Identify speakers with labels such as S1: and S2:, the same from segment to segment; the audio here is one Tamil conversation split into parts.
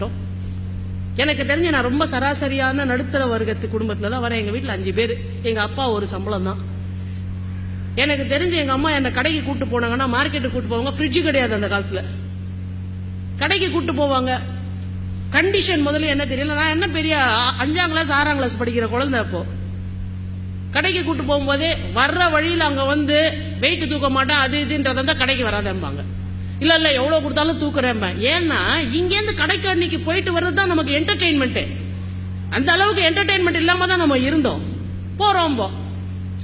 S1: சாப்பிட்டோம் எனக்கு தெரிஞ்சு நான் ரொம்ப சராசரியான நடுத்தர வர்க்கத்து குடும்பத்தில் தான் வரேன். எங்கள் வீட்டில் அஞ்சு பேர். எங்கள் அப்பா ஒரு சம்பளம் தான். எனக்கு தெரிஞ்சு எங்கள் அம்மா என்னை கடைக்கு கூப்பிட்டு போனாங்கன்னா மார்க்கெட்டுக்கு கூப்பிட்டு போவாங்க. ஃப்ரிட்ஜ் கிடையாது அந்த காலத்தில். கடைக்கு கூப்பிட்டு போவாங்க. கண்டிஷன் முதல்ல என்ன தெரியல. நான் என்ன பெரிய அ- அஞ்சாம் கிளாஸ் ஆறாம் கிளாஸ் படிக்கிற குழந்தை அப்போ. கடைக்கு கூப்பிட்டு போகும்போதே வர்ற வழியில் அங்கே வந்து வெயிட்டு தூக்க மாட்டேன். அது இதுன்றதான் கடைக்கு வராதம்பாங்க. இல்ல இல்ல எவ்வளவு கொடுத்தாலும் தூக்குறேன் ஏன்னா இங்கேருந்து கடைக்கு அன்னைக்கு போயிட்டு வர்றது தான் நமக்கு என்டர்டெயின்மெண்ட் அந்த அளவுக்கு என்டர்டெயின்மெண்ட் இல்லாம தான் நம்ம இருந்தோம். போறோம் போ.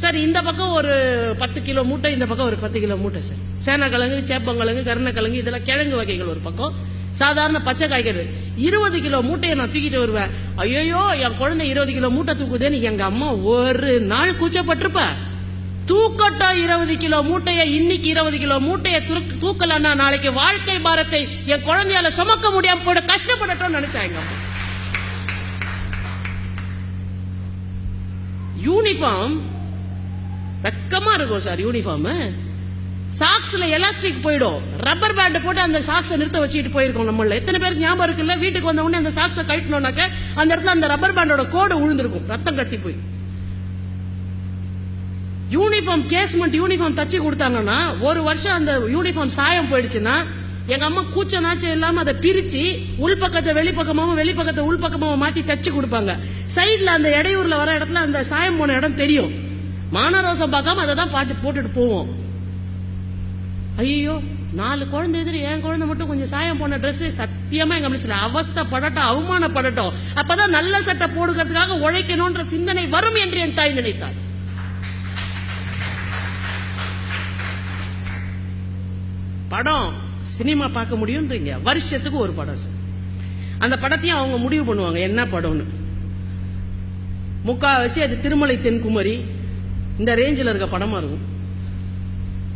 S1: சரி இந்த பக்கம் ஒரு பத்து கிலோ மூட்டை இந்த பக்கம் ஒரு பத்து கிலோ மூட்டை சார். சேனக்கிழங்கு சேப்பங்கிழங்கு கருணக்கிழங்கு இதெல்லாம் கிழங்கு வகைகள் ஒரு பக்கம். சாதாரண பச்சை காய்கறி. இருபது கிலோ மூட்டையை நான் தூக்கிட்டு வருவேன். ஐயோ என் குழந்தை இருபது கிலோ மூட்டை தூக்குதுன்னு எங்க அம்மா ஒரு நாள் கூச்சப்பட்டிருப்ப. தூக்கட்டும் இருபது கிலோ மூட்டையை இன்னைக்கு இருபது கிலோ மூட்டையை தூக்கலன்னா நாளைக்கு வாழ்க்கை பாரத்தை என் குழந்தையால சுமக்க முடியாம போட கஷ்டப்படட்டும் நினைச்சாங்க. யூனிஃபார்ம் வெக்கமா இருக்கும் சார் யூனிஃபார்ம் சாக்ஸ்ல எலாஸ்டிக் போயிடும். ரப்பர் பேண்ட் போட்டு அந்த சாக்ஸை நிறுத்த வச்சுட்டு போயிருக்கோம் நம்மள. எத்தனை பேருக்கு ஞாபகம் இருக்குல்ல? வீட்டுக்கு வந்த உடனே அந்த சாக்ஸை கழட்டணும்னாக்க அந்த இடத்துல அந்த ரப்பர் பேண்டோட கோடு உழுந்திருக்கும். ரத்தம் கட்டி போய். யூனிஃபார்ம் கேஸ்மெண்ட் யூனிஃபார்ம் தச்சு கொடுத்தாங்கன்னா ஒரு வருஷம் அந்த யூனிஃபார்ம் சாயம் போயிடுச்சுன்னா எங்க அம்மா கூச்ச நாச்சம் இல்லாம அதை பிரிச்சு உள்பக்கத்தை வெளிப்பக்கமாவும் வெளிப்பக்கத்தை உள்பக்கமாவும் மாட்டி தச்சு கொடுப்பாங்க. சைட்ல அந்த இடையூர்ல வர இடத்துல அந்த சாயம் போன இடம் தெரியும். மானரோசம் பார்க்காம அதை தான் பாட்டு போட்டுட்டு போவோம். ஐயோ நாலு குழந்தை எதிரி என் குழந்தை மட்டும் கொஞ்சம் சாயம் போன ட்ரெஸ் சத்தியமா எங்க அமைச்சல அவஸ்தப்படட்டும் அவமானப்படட்டும். அப்பதான் நல்ல சட்டை போடுக்கிறதுக்காக உழைக்கணும்ன்ற சிந்தனை வரும் என்று என் தாய் நினைத்தாள். படம் சினிமா பார்க்க முடியும்ன்றீங்க. வருஷத்துக்கு ஒரு படம் சார். அந்த படத்தையும் அவங்க முடிவு பண்ணுவாங்க என்ன படம்னு. முக்காவாசி அது திருமலை தென்குமரி. இந்த ரேஞ்சில் இருக்க படமா இருக்கும்.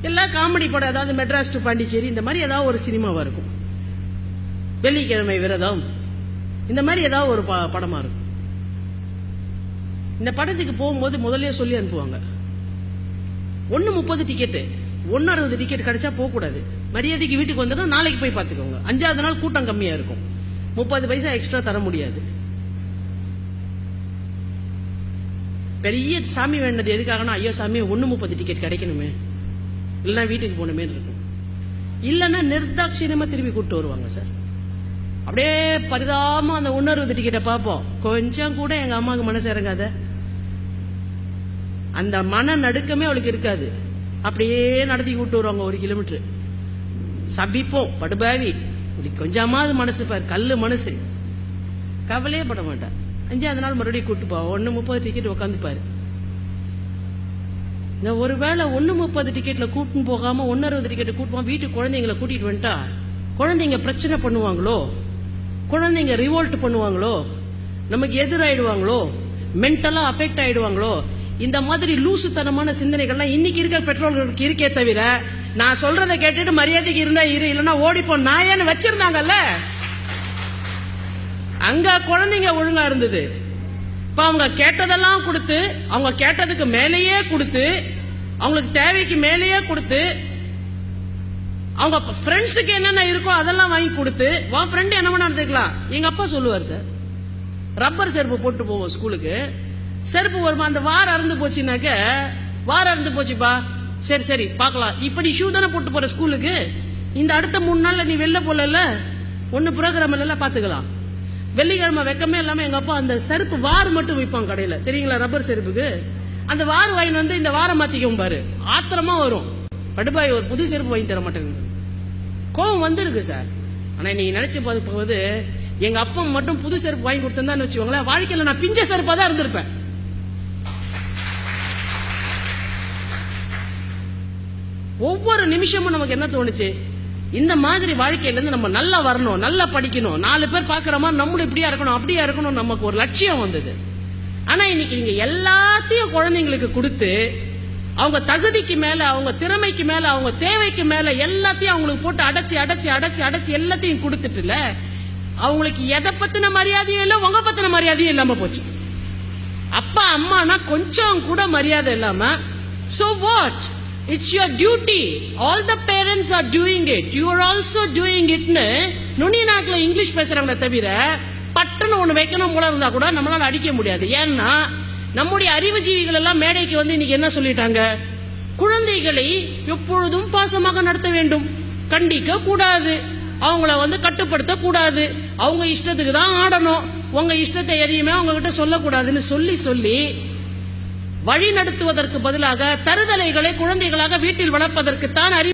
S1: எல்லா காமெடி படம் ஏதாவது மெட்ராஸ் டு பாண்டிச்சேரி இந்த மாதிரி ஏதாவது ஒரு சினிமாவா இருக்கும். வெள்ளிக்கிழமை விரதம். இந்த மாதிரி ஏதாவது ஒரு ப- படமா இருக்கும். இந்த படத்துக்கு போகும்போது முதல்ல சொல்லி அனுப்புவாங்க. ஒன்னு முப்பது டிக்கெட்டு ஒன்னு அறுபது டிக்கெட் கிடைச்சா போக கூடாது மரியாதைக்கு வீட்டுக்கு வந்தா நாளைக்கு போய் பார்த்துக்கோங்க. அஞ்சாவது நாள் கூட்டம் கம்மியா இருக்கும். முப்பது பைசா எக்ஸ்ட்ரா தர முடியாது. பெரிய சாமி வேண்டது எதுக்காகனா ஐயோ சாமி ஒன்னு முப்பது டிக்கெட் கிடைக்கணுமே. இல்லைன்னா வீட்டுக்கு போகணுமே இருக்கும். இல்லைன்னா நிர்தாட்சியமா திரும்பி கூப்பிட்டு வருவாங்க சார். அப்படியே பரிதாம அந்த ஒன்னு அறுபது டிக்கெட்டை பார்ப்போம். கொஞ்சம் கூட எங்க அம்மாவுக்கு மனசு இறங்காத. அந்த மன நடுக்கமே அவளுக்கு இருக்காது. அப்படியே நடத்தி கூட்டு வருவாங்க ஒரு கிலோமீட்டர் சபிப்போம் படுபாவி. இப்படி கொஞ்சமாவது மனசு பார் கல் மனசு. கவலையே பட மாட்டார் அஞ்சாவது நாள் மறுபடியும் கூட்டு போவோம் ஒன்று முப்பது டிக்கெட் உட்காந்துப்பாரு இந்த ஒருவேளை ஒன்று முப்பது டிக்கெட்டில் கூட்டின்னு போகாமல் ஒன்று அறுபது டிக்கெட் கூட்டுவோம் வீட்டுக்கு குழந்தைங்களை கூட்டிகிட்டு வந்துட்டா குழந்தைங்க பிரச்சனை பண்ணுவாங்களோ? குழந்தைங்க ரிவோல்ட் பண்ணுவாங்களோ? நமக்கு எதிராயிடுவாங்களோ? மென்டலாக அஃபெக்ட் ஆயிடுவாங்களோ? இந்த மாதிரி லூசுத்தனமான சிந்தனைகள்லாம் இன்னைக்கு இருக்கிற பெற்றோர்களுக்கு இருக்கே தவிர நான் சொல்றதை கேட்டுட்டு மரியாதைக்கு இருந்தா இரு இல்லைன்னா ஓடிப்போ நாயன்னு வச்சிருந்தாங்கல்ல? அங்க குழந்தைங்க ஒழுங்கா இருந்தது. இப்ப அவங்க கேட்டதெல்லாம் கொடுத்து அவங்க கேட்டதுக்கு மேலேயே கொடுத்து அவங்களுக்கு தேவைக்கு மேலேயே கொடுத்து அவங்க ஃப்ரெண்ட்ஸுக்கு என்னென்ன இருக்கோ அதெல்லாம் வாங்கி கொடுத்து வா ஃப்ரெண்ட் என்ன பண்ண எடுத்துக்கலாம் எங்க அப்பா சொல்லுவார் சார். ரப்பர் செருப்பு போட்டு போவோம் ஸ்கூலுக்கு செருப்பு வருமா? அந்த வாரம் அறந்து போச்சுனாக்க வாரம் அறந்து போச்சுப்பா. சரி சரி பார்க்கலாம். இப்போ நீ ஷூ தானே போட்டு போற ஸ்கூலுக்கு? இந்த அடுத்த மூணு நாளில் நீ வெளில போலல ஒன்னு ப்ரோக்ராம் எல்லாம் பார்த்துக்கலாம். வெள்ளிக்கிழமை வெக்கமே இல்லாமல் எங்கள் அப்பா அந்த செருப்பு வார் மட்டும் விற்பான் கடையில். தெரியுங்களா ரப்பர் செருப்புக்கு? அந்த வார் வாயின் வந்து இந்த வாரம் மாற்றிக்கும் பாரு. ஆத்திரமா வரும். படுபாய் ஒரு புது செருப்பு வாங்கி தர மாட்டேங்குது. கோவம் வந்திருக்கு சார். ஆனா நீங்க நினைச்சு பார்க்கும்போது எங்கள் அப்பா மட்டும் புது செருப்பு வாங்கி கொடுத்திருந்தான்னு வச்சுக்கோங்களேன் வாழ்க்கையில் நான் பிஞ்ச செருப்பாக தான் இருந்திருப்பேன். ஒவ்வொரு நிமிஷமும் நமக்கு என்ன தோணுச்சு? இந்த மாதிரி வாழ்க்கையில இருந்து நம்ம நல்லா வரணும் நல்லா படிக்கணும். நாலு பேர் பாக்குற மாதிரி நம்மளும் இப்படியா இருக்கணும் அப்படியா இருக்கணும் நமக்கு ஒரு லட்சியம் வந்தது. ஆனா இன்னைக்கு நீங்க எல்லாத்தையும் குழந்தைங்களுக்கு கொடுத்து அவங்க தகுதிக்கு மேல அவங்க திறமைக்கு மேல அவங்க தேவைக்கு மேல எல்லாத்தையும் அவங்களுக்கு போட்டு அடைச்சு அடைச்சு அடைச்சு அடைச்சு எல்லாத்தையும் கொடுத்துட்டுல அவங்களுக்கு எதை பத்தின மரியாதையும் இல்ல உங்க பத்தின மரியாதையும் இல்லாம போச்சு. அப்பா அம்மானா கொஞ்சம் கூட மரியாதை இல்லாம so what it's your duty all the parents are doing it you are also doing இட்னு நுனி நாக்கில் இங்கிலீஷ் பேசுறாங்களே தவிர பட்டுன்னு ஒன்று வைக்கணும் போல இருந்தா கூட நம்மளால அடிக்க முடியாது. ஏன்னா நம்முடைய அறிவுஜீவிகள் எல்லாம் மேடைக்கு வந்து இன்னைக்கு என்ன சொல்லிட்டாங்க? குழந்தைகளை எப்பொழுதும் பாசமாக நடத்த வேண்டும். கண்டிக்க கூடாது. அவங்கள வந்து கட்டுப்படுத்த கூடாது. அவங்க இஷ்டத்துக்கு தான் ஆடணும். உங்க இஷ்டத்தை எதையுமே அவங்க கிட்ட சொல்லக்கூடாதுன்னு சொல்லி சொல்லி வழி நடத்துவதற்கு பதிலாக தருதலைகளை குழந்தைகளாக வீட்டில் வளர்ப்பதற்கு தான் அறிவு